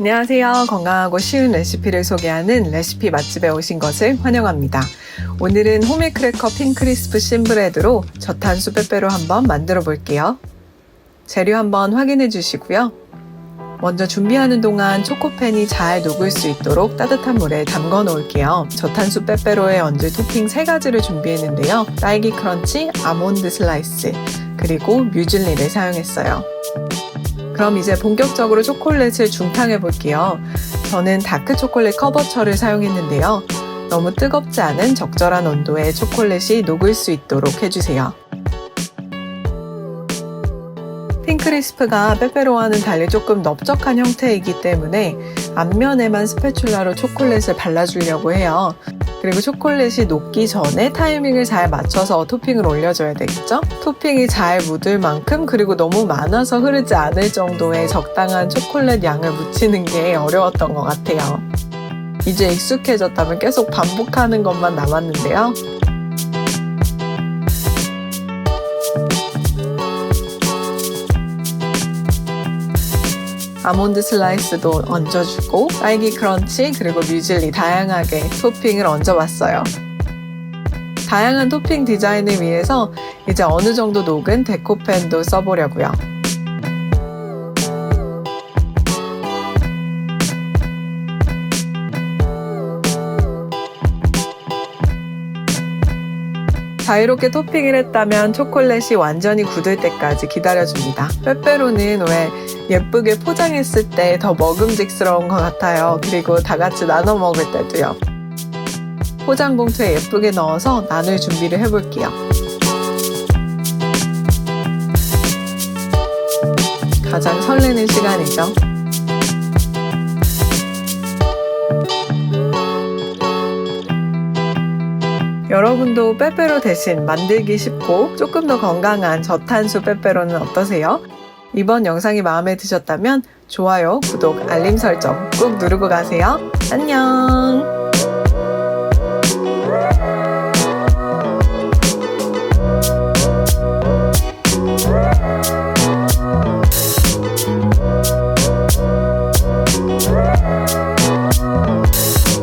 안녕하세요. 건강하고 쉬운 레시피를 소개하는 레시피 맛집에 오신 것을 환영합니다. 오늘은 호밀크래커 핑크리스프 신브레드로 저탄수 빼빼로 한번 만들어 볼게요. 재료 한번 확인해 주시고요. 먼저 준비하는 동안 초코팬이 잘 녹을 수 있도록 따뜻한 물에 담궈 놓을게요. 저탄수 빼빼로에 얹을 토핑 3가지를 준비했는데요. 딸기 크런치, 아몬드 슬라이스, 그리고 뮤즐리를 사용했어요. 그럼 이제 본격적으로 초콜릿을 중탕해 볼게요. 저는 다크 초콜릿 커버처를 사용했는데요. 너무 뜨겁지 않은 적절한 온도의 초콜릿이 녹을 수 있도록 해주세요. 핑크리스프가 빼빼로와는 달리 조금 넓적한 형태이기 때문에 앞면에만 스패츌라로 초콜릿을 발라주려고 해요. 그리고 초콜릿이 녹기 전에 타이밍을 잘 맞춰서 토핑을 올려줘야 되겠죠? 토핑이 잘 묻을 만큼 그리고 너무 많아서 흐르지 않을 정도의 적당한 초콜릿 양을 묻히는 게 어려웠던 것 같아요. 이제 익숙해졌다면 계속 반복하는 것만 남았는데요. 아몬드 슬라이스도 얹어주고 딸기 크런치 그리고 뮤즐리 다양하게 토핑을 얹어봤어요. 다양한 토핑 디자인을 위해서 이제 어느 정도 녹은 데코펜도 써보려고요. 자유롭게 토핑을 했다면 초콜릿이 완전히 굳을 때까지 기다려줍니다. 빼빼로는 왜 예쁘게 포장했을 때 더 먹음직스러운 것 같아요. 그리고 다 같이 나눠 먹을 때도요. 포장 봉투에 예쁘게 넣어서 나눌 준비를 해볼게요. 가장 설레는 시간이죠. 여러분도 빼빼로 대신 만들기 쉽고 조금 더 건강한 저탄수 빼빼로는 어떠세요? 이번 영상이 마음에 드셨다면 좋아요, 구독, 알림 설정 꾹 누르고 가세요. 안녕!